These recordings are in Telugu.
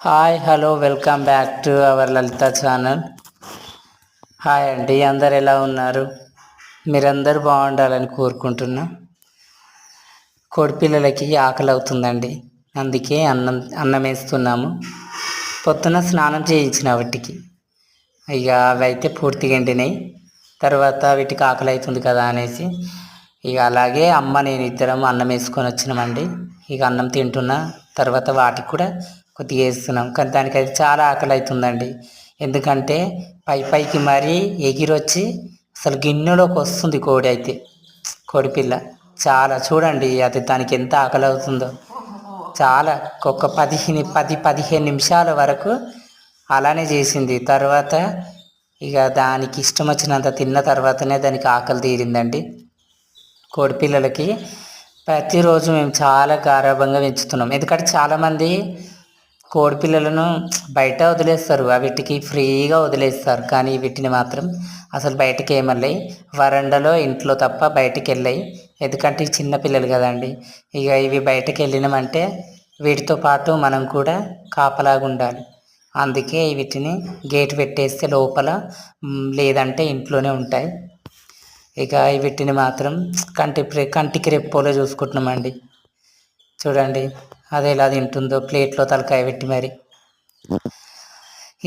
Hi hello welcome back to our Lalitha channel. Hi అండి అందరు ఎలా ఉన్నారు? మీరందరూ బాగుండాలని కోరుకుంటున్నా. కోడిపిల్లలకి ఆకలి అవుతుందండి. అందుకే అన్నం అన్నం వేస్తున్నాము. పొద్దున స్నానం చేయించిన వాటికి. ఇక అవి అయితే పూర్తిగా ఎండినాయి. తర్వాత వీటికి ఆకలి అవుతుంది కదా అనేసి ఇక అలాగే అమ్మ నేను ఇద్దరం అన్నం వేసుకొని వచ్చినామండి. ఇక అన్నం తింటున్నా. తర్వాత వాటికి కూడా కొద్దిగా వేస్తున్నాం. కానీ దానికి అది చాలా ఆకలి అవుతుందండి ఎందుకంటే పై పైకి మరీ ఎగిరొచ్చి అసలు గిన్నెలోకి వస్తుంది కోడి అయితే. కోడిపిల్ల చాలా చూడండి అది దానికి ఎంత ఆకలి అవుతుందో చాలా ఒక పదిహేను పది పదిహేను నిమిషాల వరకు అలానే చేసింది. తర్వాత ఇక దానికి ఇష్టం వచ్చినంత తిన్న తర్వాతనే దానికి ఆకలి తీరిందండి. కోడిపిల్లలకి ప్రతిరోజు మేము చాలా గారాభంగా పెంచుతున్నాం. ఎందుకంటే చాలామంది కోడిపిల్లలను బయట వదిలేస్తారు. వీటికి ఫ్రీగా వదిలేస్తారు. కానీ వీటిని మాత్రం అసలు బయటికి ఏమల్లాయి వరండాలో ఇంట్లో తప్ప బయటికి వెళ్ళాయి ఎందుకంటే చిన్న చిన్నపిల్లలు కదండి. ఇక ఇవి బయటకు వెళ్ళినామంటే వీటితో పాటు మనం కూడా కాపలాగా ఉండాలి. అందుకే వీటిని గేట్ పెట్టేస్తే లోపల లేదంటే ఇంట్లోనే ఉంటాయి. ఇక వీటిని మాత్రం కంటి కంటికి రెప్పోలో చూసుకుంటున్నామండి. చూడండి అది ఎలా తింటుందో ప్లేట్లో తలకాయ పెట్టి మరి.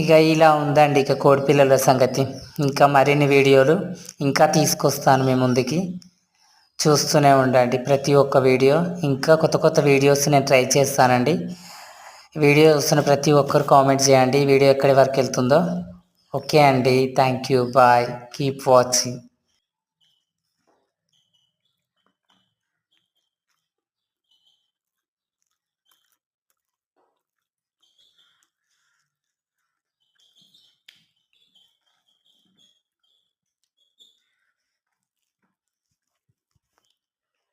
ఇక ఇలా ఉందండి ఇక కోడిపిల్లల సంగతి. ఇంకా మరిన్ని వీడియోలు ఇంకా తీసుకొస్తాను మీ ముందుకి. చూస్తూనే ఉండండి ప్రతి ఒక్క వీడియో. ఇంకా కొత్త కొత్త వీడియోస్ నేను ట్రై చేస్తానండి. వీడియో చూస్తున్న ప్రతి ఒక్కరు కామెంట్ చేయండి వీడియో ఎక్కడి వరకు వెళ్తుందో. ఓకే అండి thank you bye keep watching.